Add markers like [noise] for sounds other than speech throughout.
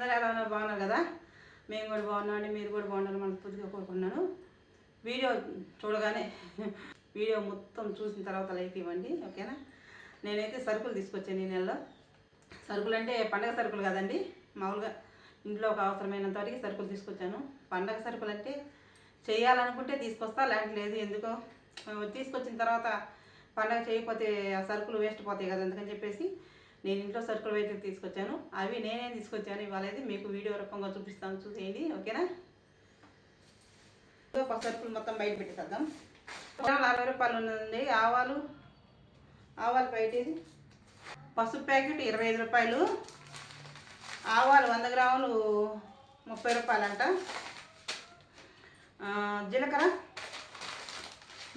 అందరూ ఎలా ఉన్నారు? బాగున్నారు కదా? మేము కూడా బాగున్నామండి మీరు కూడా బాగున్నారు మనస్ఫూర్తిగా కోరుకున్నాను వీడియో చూడగానే [laughs] వీడియో మొత్తం చూసిన తర్వాత లైక్ ఇవ్వండి ఓకేనా? నేనైతే సరుకులు తీసుకొచ్చాను ఈ నెలలో. సరుకులు అంటే పండగ సరుకులు కదండి. మామూలుగా ఇంట్లో ఒక అవసరమైనంత వరకు సరుకులు తీసుకొచ్చాను. పండగ సరుకులు అంటే చేయాలనుకుంటే తీసుకొస్తా లేదంటే లేదు. ఎందుకో? తీసుకొచ్చిన తర్వాత పండగ చేయకపోతే ఆ సరుకులు వేస్ట్ పోతాయి కదా అందుకని చెప్పేసి నేను ఇంట్లో సరుకులు అయితే తీసుకొచ్చాను. అవి నేనేం తీసుకొచ్చాను. ఇవాళ అయితే మీకు వీడియో రూపంగా చూపిస్తాను. చూసేయండి. ఓకేనా? ఒక పసు సరుకులు మొత్తం బయట పెట్టేద్దాం. అరవై రూపాయలు ఉందండి ఆవాలు. ఆవాలు బయట పసుపు ప్యాకెట్ ఇరవై ఐదు రూపాయలు. ఆవాలు వంద గ్రాములు ముప్పై రూపాయలంట. జీలకర్ర.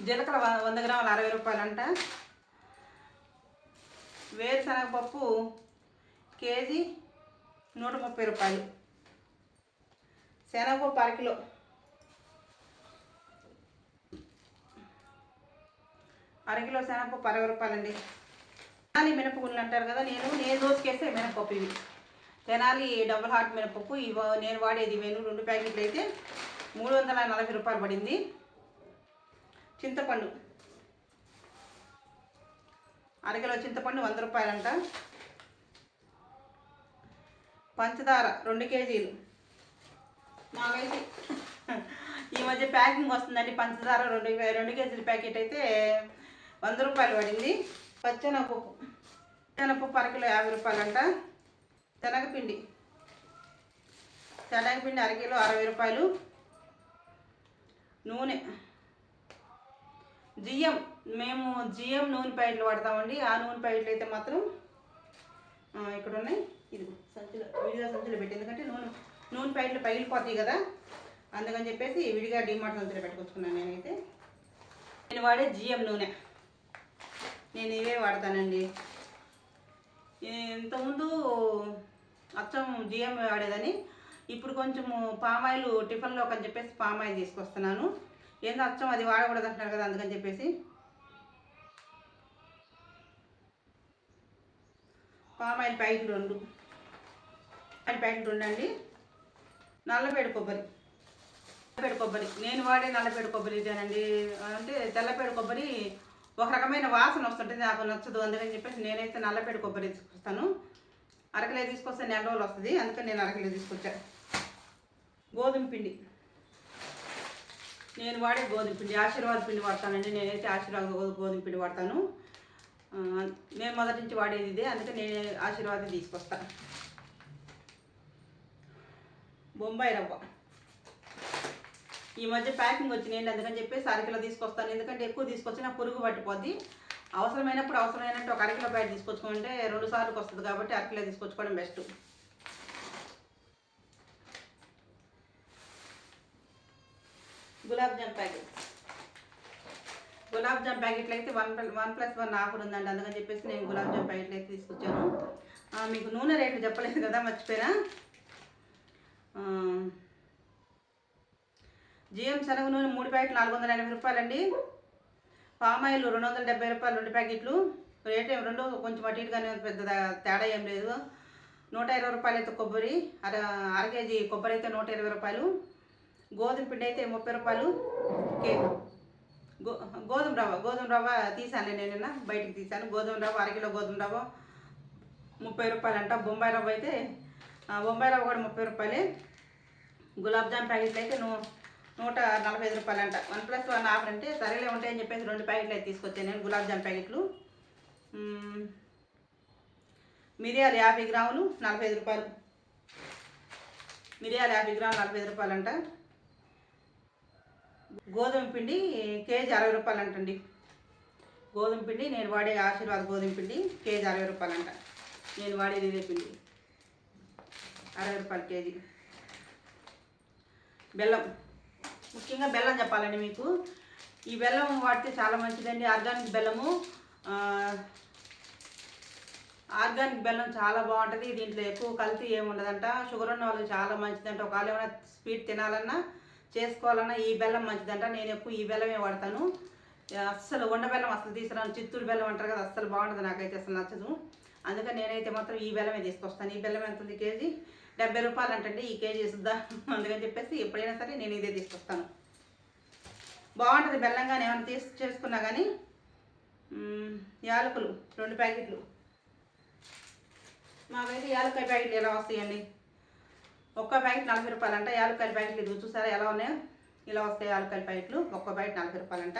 జీలకర్ర వ- వంద గ్రాములు అరవై రూపాయలంట. వేరుశనగపప్పు కేజీ నూట ముప్పై రూపాయలు. శనగపప్పు అరకిలో అరకిలో శనగపప్పు అరవై రూపాయలండి. తెనాలి మినపగుళ్ళు అంటారు కదా నేను నేను దోసుకేసే మినపప్పు ఇవి. తెనాలి డబుల్ హార్ట్ మినపప్పు ఇవ నేను వాడేది వేను రెండు ప్యాకెట్లు అయితే మూడు వందల నలభై రూపాయలు పడింది. చింతపండు. అరకిలో చింతపండు వంద రూపాయలంట. పంచదార రెండు కేజీలు. నాకైతే ఈ మధ్య ప్యాకింగ్ వస్తుందండి పంచదార రెండు రెండు కేజీల ప్యాకెట్ అయితే వంద రూపాయలు పడింది. పచ్చెనపప్పు. పచ్చెనపప్పు అరకిలో యాభై రూపాయలంట. శనగపిండి. శనగపిండి అరకిలో అరవై రూపాయలు. నూనె. జిఎం మేము జిఎం నూనె ప్యాకెట్లు వాడతామండి. ఆ నూనె ప్యాకెట్లు అయితే మాత్రం ఇక్కడ ఉన్నాయి ఇది సంచులో విడిగా సంచులో పెట్టి. ఎందుకంటే నూనె నూనె ప్యాకెట్లు పగిలిపోతాయి కదా. అందుకని చెప్పేసి విడిగా డిమార్ట్ సంచులో పెట్టుకొచ్చుకున్నాను నేనైతే. నేను వాడే జిఎం నూనె. నేను ఇవే వాడతానండి. ఇంతకుముందు అచ్చం జిఎం వాడేదని ఇప్పుడు కొంచెము పామాయిల్ టిఫిన్లోకి అని చెప్పేసి పామాయిల్ తీసుకొస్తున్నాను. ఏందో అచ్చం అది వాడకూడదు అంటున్నారు కదా అందుకని చెప్పేసి. పామాయిల్ ప్యాకెట్ రెండు. ఆయిల్ ప్యాకెట్ ఉండండి నల్లపేడు కొబ్బరి. నల్లపేడు కొబ్బరి. నేను వాడే నల్లపేడు కొబ్బరి ఇదేనండి. అంటే తెల్లపేడు కొబ్బరి ఒక రకమైన వాసన వస్తుంటుంది నాకు నచ్చదు. అందుకని చెప్పేసి నేనైతే నల్లపేడు కొబ్బరి తీసుకొస్తాను. అరకలే తీసుకొస్తే నెల రోజులు వస్తుంది. అందుకని నేను అరకలే తీసుకొచ్చా. గోధుమ పిండి. నేను వాడే గోధుమ పిండి. ఆశీర్వాద పిండి వాడతానండి. నేనైతే ఆశీర్వాద గోధుమ పిండి వాడతాను. నేను మొదటి నుంచి వాడేది ఇదే అందుకే నేను ఆశీర్వాదం తీసుకొస్తా. బొంబాయి రవ్వ. ఈ మధ్య ప్యాకింగ్ వచ్చినాయండి అందుకని చెప్పేసి అరకిలో తీసుకొస్తాను. ఎందుకంటే ఎక్కువ తీసుకొచ్చినా పురుగు పట్టిపోద్ది. అవసరమైనప్పుడు అవసరమైనట్టు ఒక అరకిలో ప్యాకెట్ తీసుకొచ్చుకుంటే రెండు సార్లకు వస్తుంది కాబట్టి అరకిలో తీసుకొచ్చుకోవడం బెస్ట్. గులాబ్ జామ్ ప్యాకెట్. గులాబ్ జామ్ ప్యాకెట్లు అయితే one plus one plus one offer ఉందండి. అందుకని చెప్పేసి నేను గులాబ్ జామ్ ప్యాకెట్లు అయితే తీసుకొచ్చాను. మీకు నూనె రేట్లు చెప్పలేదు కదా మర్చిపోయినా జిఎం శనగ నూనె మూడు ప్యాకెట్లు నాలుగు వందల ఎనభై రూపాయలండి. పామాయిల్ రెండు వందల డెబ్బై రూపాయలు రెండు ప్యాకెట్లు. రేట్ ఏం రెండు కొంచెం అటు ఇటుగానే పెద్ద తేడా ఏం లేదు. నూట ఇరవై రూపాయలు అయితే కొబ్బరి అర అర కేజీ కొబ్బరి అయితే నూట ఇరవై రూపాయలు. గోధుమ పిండి అయితే ముప్పై రూపాయలు కేజీ. గో గోధుమ రవ్వ గోధుమ రవ్వ తీసాను నేను నిన్న బయటికి తీసాను. గోధుమ రవ్వ అరకిలో గోధుమ రవ్వ ముప్పై రూపాయలు అంట బొంబాయి రవ్వ అయితే బొంబాయి రవ్వ కూడా ముప్పై రూపాయలే. గులాబ్ జామ్ ప్యాకెట్లు అయితే నూ నూట నలభై ఐదు రూపాయలు అంట వన్ ప్లస్ వన్ ఆఫర్ అంటే సరేలే ఉంటాయని చెప్పేసి రెండు ప్యాకెట్లు అయితే తీసుకొచ్చాను నేను గులాబ్ జామ్ ప్యాకెట్లు. మిరియాలు యాభై గ్రాములు నలభై ఐదు రూపాయలు. మిరియాలు యాభై గ్రాములు నలభై ఐదు రూపాయలు అంట గోధుమ పిండి కేజీ అరవై రూపాయలు అంటండి గోధుమ పిండి నేను వాడే ఆశీర్వాద్ గోధుమ పిండి కేజీ అరవై రూపాయలు అంట నేను వాడేది ఇదే పిండి. అరవై రూపాయలు కేజీ. బెల్లం. ముఖ్యంగా బెల్లం చెప్పాలండి మీకు. ఈ బెల్లం వాడితే చాలా మంచిదండి. ఆర్గానిక్ బెల్లము ఆర్గానిక్ బెల్లం చాలా బాగుంటుంది. దీంట్లో ఎక్కువ కల్తీ ఏమి ఉండదంట షుగర్ ఉన్న వాళ్ళకి చాలా మంచిదంట. ఒకవేళ ఏమైనా స్వీట్ తినాలన్నా చేసుకోవాలన్నా ఈ బెల్లం మంచిదంట నేను ఎక్కువ ఈ బెల్లమే వాడతాను. అస్సలు ఉండ బెల్లం అసలు తీసుకురాను చిత్తూరు బెల్లం అంటారు కదా అస్సలు బాగుంటుంది నాకైతే అసలు నచ్చదు. అందుకని నేనైతే మాత్రం ఈ బెల్లమే తీసుకొస్తాను. ఈ బెల్లం ఎంత ఉంది కేజీ? డెబ్బై రూపాయలు అంటండి ఈ కేజీ ఇస్తుందా [laughs] అందుకని చెప్పేసి ఎప్పుడైనా సరే నేను ఇదే తీసుకొస్తాను. బాగుంటుంది బెల్లంగానే ఏమైనా తీసి చేసుకున్నా కానీ యాలకులు రెండు ప్యాకెట్లు. మాకైతే యాలకాయ ప్యాకెట్లు ఎలా వస్తాయండి? ఒక్క ప్యాకెట్ నలభై రూపాయలు అంట యాలకాయల ప్యాకెట్లు ఇది చూసారా ఎలా ఉన్నాయో? ఇలా వస్తాయి యాలకాయల ప్యాకెట్లు ఒక్క ప్యాకెట్ నలభై రూపాయలు అంట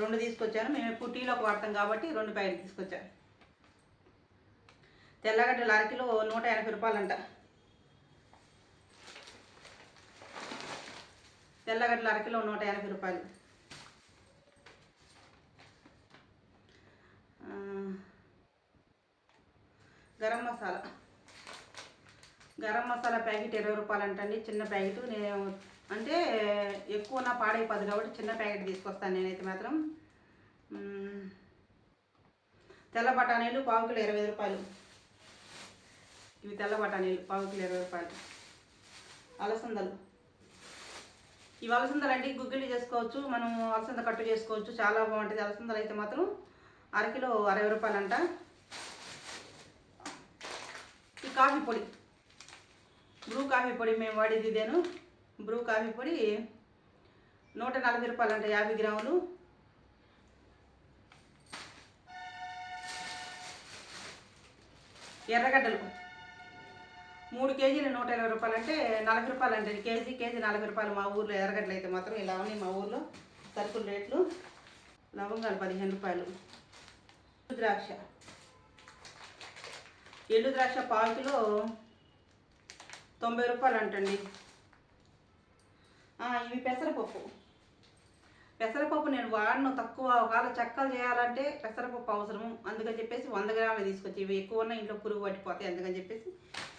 రెండు తీసుకొచ్చాను. మేము ఇప్పుడు టీలోకి వాడతాం కాబట్టి రెండు ప్యాకెట్లు తీసుకొచ్చాను. తెల్లగడ్డలు అరకిలో నూట ఎనభై రూపాయలు అంట తెల్లగడ్డలు అరకిలో నూట ఎనభై రూపాయలు. గరం మసాలా. గరం మసాలా ప్యాకెట్ ఇరవై రూపాయలు అంటండి చిన్న ప్యాకెట్. నేను అంటే ఎక్కువ నా పాడైపోదు కాబట్టి చిన్న ప్యాకెట్ తీసుకొస్తాను నేనైతే మాత్రం. తెల్ల బఠానీలు పావు కిలో ఇరవై రూపాయలు. ఇవి తెల్ల బఠానీలు పావు కిలో ఇరవై రూపాయలు. అలసందలు. ఇవి అలసందలు అండి గుగ్గిళ్ళు చేసుకోవచ్చు మనం అలసంద కట్టు చేసుకోవచ్చు చాలా బాగుంటుంది. అలసందలు అయితే మాత్రం అరకిలో అరవై రూపాయలు అంట ఈ కాఫీ పొడి. బ్రూ కాఫీ పొడి మేము వాడేది ఇదేను. బ్రూ కాఫీ పొడి నూట నలభై రూపాయలు అంట యాభై గ్రాములు. ఎర్రగడ్డలు మూడు కేజీలు నూట ఇరవై రూపాయలు అంటే నలభై రూపాయలు అంటే కేజీ కేజీ నలభై రూపాయలు మా ఊర్లో ఎర్రగడ్డలు అయితే మాత్రం ఇలా ఉన్నాయి మా ఊర్లో. సరుకుల రేట్లు లవంగాలు పదిహేను రూపాయలు. ఎండు ద్రాక్ష. ఎండు ద్రాక్ష పావు కిలో తొంభై రూపాయలు అంటండి ఇవి పెసరపప్పు. పెసరపప్పు నేను వాడను తక్కువ. ఒకవేళ చెక్కలు చేయాలంటే పెసరపప్పు అవసరము. అందుకని చెప్పేసి వంద గ్రాములు తీసుకొచ్చి ఇవి ఎక్కువ ఉన్న ఇంట్లో పురుగు పట్టిపోతాయి. అందుకని చెప్పేసి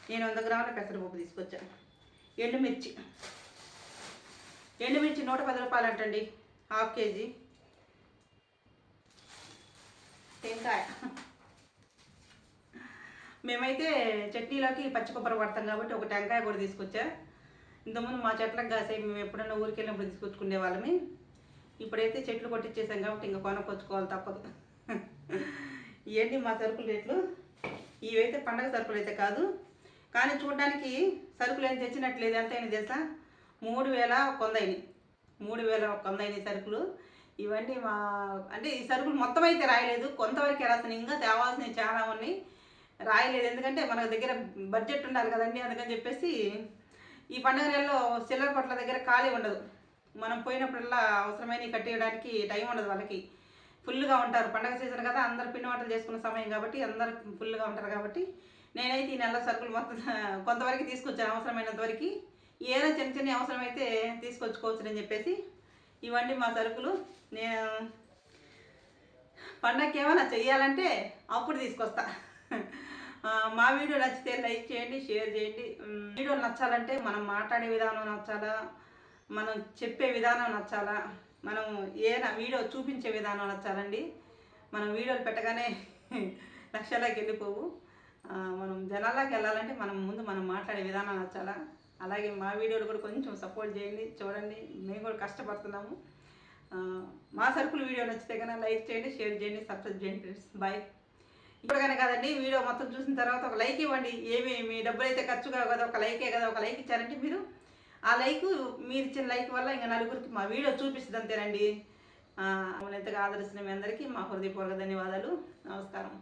నేను వంద గ్రాముల పెసరపప్పు తీసుకొచ్చాను. ఎండుమిర్చి. ఎండుమిర్చి నూట పది రూపాయలు అంటండి హాఫ్ కేజీ. టెంకాయ. మేమైతే చట్నీలోకి పచ్చి కొబ్బరి పడతాం కాబట్టి ఒక టెంకాయ కూడా తీసుకొచ్చా. ఇంతకుముందు మా చెట్లకు కాసే మేము ఎప్పుడన్నా ఊరికి వెళ్ళినప్పుడు తీసుకొచ్చుకునే వాళ్ళమే. ఇప్పుడైతే చెట్లు కొట్టించేసాం కాబట్టి ఇంకా కొనుక్కొచ్చుకోవాలి తప్పదు. ఇవన్నీ మా సరుకుల రేట్లు. ఇవైతే పండగ సరుకులు అయితే కాదు. కానీ చూడడానికి సరుకులు ఏం తెచ్చినట్లేదు ఎంత అయినా తెలుసా? మూడు వేల కొందైని మూడు వేల కొందైని సరుకులు. ఇవన్నీ మా అంటే ఈ సరుకులు మొత్తం అయితే రాయలేదు. కొంతవరకు రాసిన ఇంకా తేవాల్సినవి చాలా ఉన్నాయి. రాయలేదు. ఎందుకంటే మన దగ్గర బడ్జెట్ ఉండాలి కదండి అందుకని చెప్పేసి ఈ పండుగ నెలలో చిల్లర కొట్ల దగ్గర ఖాళీ ఉండదు. మనం పోయినప్పుడల్లా అవసరమైన కట్టేయడానికి టైం ఉండదు వాళ్ళకి. ఫుల్గా ఉంటారు. పండగ సీజన్ కదా అందరు పిండి వంటలు చేసుకున్న సమయం కాబట్టి అందరు ఫుల్గా ఉంటారు కాబట్టి నేనైతే ఈ నెల సరుకులు మొత్తం [laughs] కొంతవరకు తీసుకొచ్చాను. అవసరమైనంత వరకు ఏదైనా చిన్న చిన్న అవసరమైతే తీసుకొచ్చుకోవచ్చునని చెప్పేసి ఇవన్నీ మా సరుకులు. నేను పండగకి ఏమైనా చెయ్యాలంటే అప్పుడు తీసుకొస్తా. [laughs] మా వీడియో నచ్చితే లైక్ చేయండి షేర్ చేయండి. వీడియో నచ్చాలంటే మనం మాట్లాడే విధానం నచ్చాలా? మనం చెప్పే విధానం నచ్చాలా? మనం ఏదైనా వీడియో చూపించే విధానం నచ్చాలండి. మనం వీడియోలు పెట్టగానే [laughs] లక్ష్యాలకు వెళ్ళిపోవు. మనం జనాల్లోకి వెళ్ళాలంటే మనం ముందు మనం మాట్లాడే విధానం నచ్చాలా? అలాగే మా వీడియోలు కూడా కొంచెం సపోర్ట్ చేయండి చూడండి. మేము కూడా కష్టపడుతున్నాము. మా సరుకులు వీడియో నచ్చితే కన్నా లైక్ చేయండి షేర్ చేయండి సబ్స్క్రైబ్ చేయండి ఫ్రెండ్స్. బాయ్. ఇప్పుడుగానే కాదండి వీడియో మొత్తం చూసిన తర్వాత ఒక లైక్ ఇవ్వండి. ఏమి మీ డబ్బులు అయితే ఖర్చు కావు కదా ఒక లైకే కదా ఒక లైక్ ఇచ్చారంటే మీరు ఆ లైక్ మీరు ఇచ్చిన లైక్ వల్ల ఇంకా నలుగురికి మా వీడియో చూపిస్తుంది అంతేనండి. మమ్మల్ని ఎంతగా ఆదరిస్తున్న మీ అందరికీ మా హృదయపూర్వక ధన్యవాదాలు. నమస్కారం.